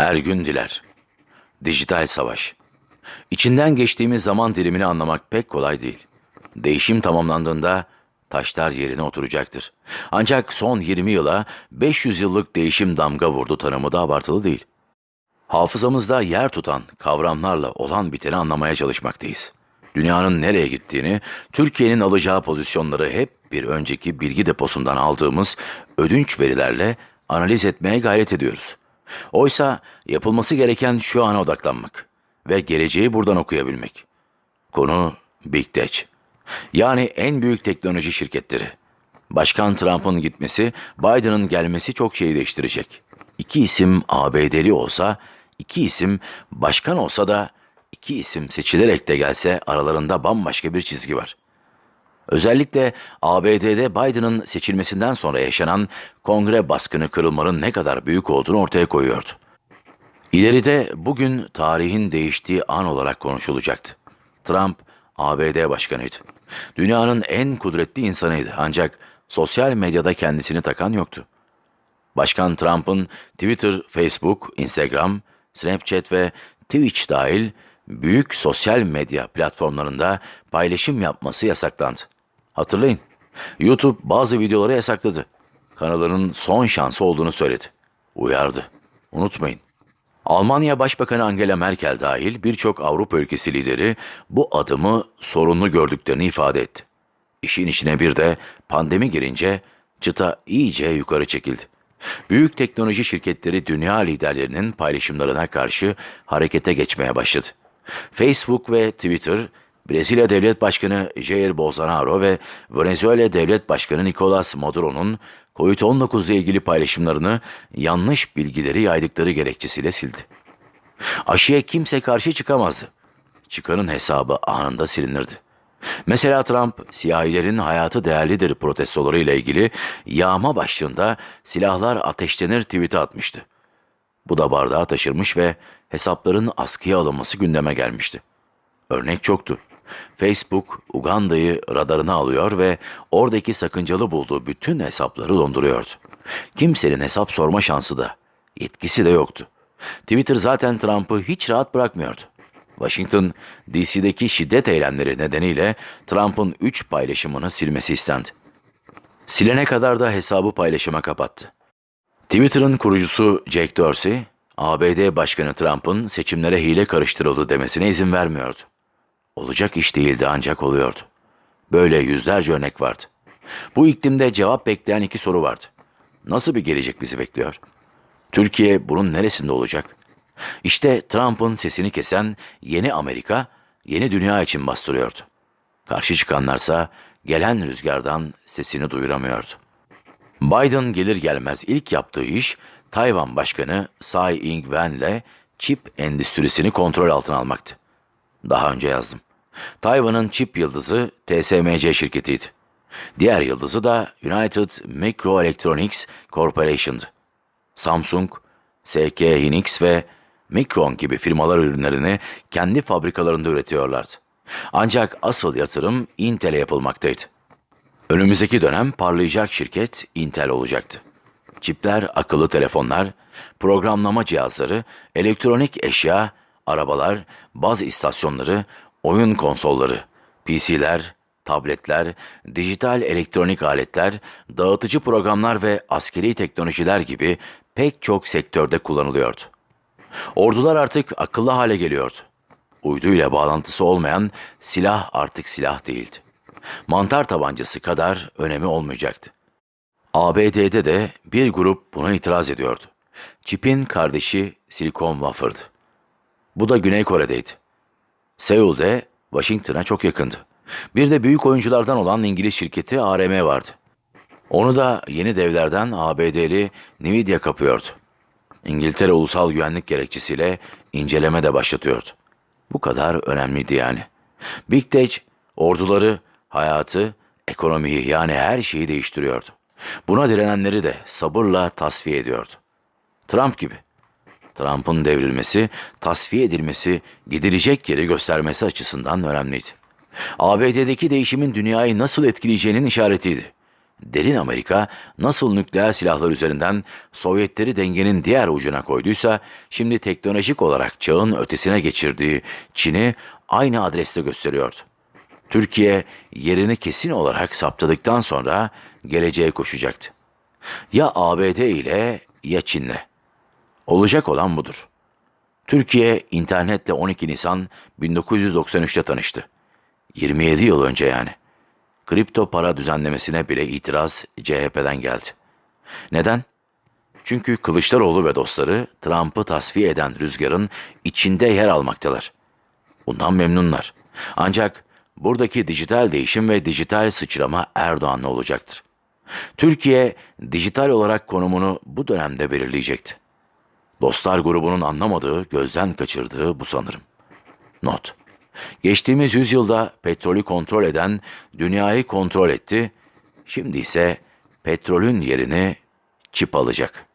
Ergün Diler Dijital Savaş İçinden geçtiğimiz zaman dilimini anlamak pek kolay değil. Değişim tamamlandığında taşlar yerine oturacaktır. Ancak son 20 yıla 500 yıllık değişim damga vurdu tanımı da abartılı değil. Hafızamızda yer tutan kavramlarla olan biteni anlamaya çalışmaktayız. Dünyanın nereye gittiğini, Türkiye'nin alacağı pozisyonları hep bir önceki bilgi deposundan aldığımız ödünç verilerle analiz etmeye gayret ediyoruz. Oysa yapılması gereken şu ana odaklanmak ve geleceği buradan okuyabilmek. Konu Big Tech. Yani en büyük teknoloji şirketleri. Başkan Trump'ın gitmesi, Biden'ın gelmesi çok şeyi değiştirecek. İki isim ABD'li olsa, iki isim başkan olsa da iki isim seçilerek de gelse aralarında bambaşka bir çizgi var. Özellikle ABD'de Biden'ın seçilmesinden sonra yaşanan kongre baskını kırılmanın ne kadar büyük olduğunu ortaya koyuyordu. İleride bugün tarihin değiştiği an olarak konuşulacaktı. Trump ABD başkanıydı. Dünyanın en kudretli insanıydı ancak sosyal medyada kendisini takan yoktu. Başkan Trump'ın Twitter, Facebook, Instagram, Snapchat ve Twitch dahil büyük sosyal medya platformlarında paylaşım yapması yasaklandı. Hatırlayın, YouTube bazı videoları yasakladı. Kanalının son şansı olduğunu söyledi. Uyardı. Unutmayın. Almanya Başbakanı Angela Merkel dahil birçok Avrupa ülkesi lideri bu adımı sorunlu gördüklerini ifade etti. İşin içine bir de pandemi girince çıta iyice yukarı çekildi. Büyük teknoloji şirketleri dünya liderlerinin paylaşımlarına karşı harekete geçmeye başladı. Facebook ve Twitter, Brezilya Devlet Başkanı Jair Bolsonaro ve Venezuela Devlet Başkanı Nicolas Maduro'nun COVID-19 ile ilgili paylaşımlarını yanlış bilgileri yaydıkları gerekçesiyle sildi. Aşıya kimse karşı çıkamazdı. Çıkanın hesabı anında silinirdi. Mesela Trump, siyahilerin hayatı değerlidir protestoları ile ilgili yağma başlığında silahlar ateşlenir tweet'i atmıştı. Bu da bardağı taşırmış ve hesapların askıya alınması gündeme gelmişti. Örnek çoktu. Facebook, Uganda'yı radarına alıyor ve oradaki sakıncalı bulduğu bütün hesapları donduruyordu. Kimsenin hesap sorma şansı da, yetkisi de yoktu. Twitter zaten Trump'ı hiç rahat bırakmıyordu. Washington, DC'deki şiddet eylemleri nedeniyle Trump'ın 3 paylaşımını silmesi istendi. Silene kadar da hesabı paylaşıma kapattı. Twitter'ın kurucusu Jack Dorsey, ABD Başkanı Trump'ın seçimlere hile karıştırıldı demesine izin vermiyordu. Olacak iş değildi ancak oluyordu. Böyle yüzlerce örnek vardı. Bu iklimde cevap bekleyen iki soru vardı. Nasıl bir gelecek bizi bekliyor? Türkiye bunun neresinde olacak? İşte Trump'ın sesini kesen yeni Amerika, yeni dünya için bastırıyordu. Karşı çıkanlarsa gelen rüzgardan sesini duyuramıyordu. Biden gelir gelmez ilk yaptığı iş Tayvan Başkanı Tsai Ing-wen'le çip endüstrisini kontrol altına almaktı. Daha önce yazdım. Tayvan'ın çip yıldızı TSMC şirketiydi. Diğer yıldızı da United Microelectronics Corporation'dı. Samsung, SK Hynix ve Micron gibi firmalar ürünlerini kendi fabrikalarında üretiyorlardı. Ancak asıl yatırım Intel'e yapılmaktaydı. Önümüzdeki dönem parlayacak şirket Intel olacaktı. Çipler, akıllı telefonlar, programlama cihazları, elektronik eşya, arabalar, baz istasyonları, oyun konsolları, PC'ler, tabletler, dijital elektronik aletler, dağıtıcı programlar ve askeri teknolojiler gibi pek çok sektörde kullanılıyordu. Ordular artık akıllı hale geliyordu. Uyduyla bağlantısı olmayan silah artık silah değildi. Mantar tabancası kadar önemi olmayacaktı. ABD'de de bir grup buna itiraz ediyordu. Çip'in kardeşi Silikon Wafer'dı. Bu da Güney Kore'deydi. Seul'de Washington'a çok yakındı. Bir de büyük oyunculardan olan İngiliz şirketi ARM vardı. Onu da yeni devlerden ABD'li Nvidia kapıyordu. İngiltere ulusal güvenlik gerekçesiyle inceleme de başlatıyordu. Bu kadar önemliydi yani. Big Tech orduları, hayatı, ekonomiyi yani her şeyi değiştiriyordu. Buna direnenleri de sabırla tasfiye ediyordu. Trump gibi. Trump'ın devrilmesi, tasfiye edilmesi, gidilecek yeri göstermesi açısından önemliydi. ABD'deki değişimin dünyayı nasıl etkileyeceğinin işaretiydi. derin Amerika nasıl nükleer silahlar üzerinden Sovyetleri dengenin diğer ucuna koyduysa, şimdi teknolojik olarak çağın ötesine geçirdiği Çin'i aynı adreste gösteriyordu. Türkiye yerini kesin olarak saptadıktan sonra geleceğe koşacaktı. Ya ABD ile ya Çin'le. Olacak olan budur. Türkiye internetle 12 Nisan 1993'te tanıştı. 27 yıl önce yani. Kripto para düzenlemesine bile itiraz CHP'den geldi. Neden? Çünkü Kılıçdaroğlu ve dostları Trump'ı tasfiye eden rüzgarın içinde yer almaktalar. Bundan memnunlar. Ancak buradaki dijital değişim ve dijital sıçrama Erdoğan'la olacaktır. Türkiye dijital olarak konumunu bu dönemde belirleyecekti. Dostlar grubunun anlamadığı, gözden kaçırdığı bu sanırım. Not. Geçtiğimiz yüzyılda petrolü kontrol eden dünyayı kontrol etti. Şimdi ise petrolün yerini çip alacak.''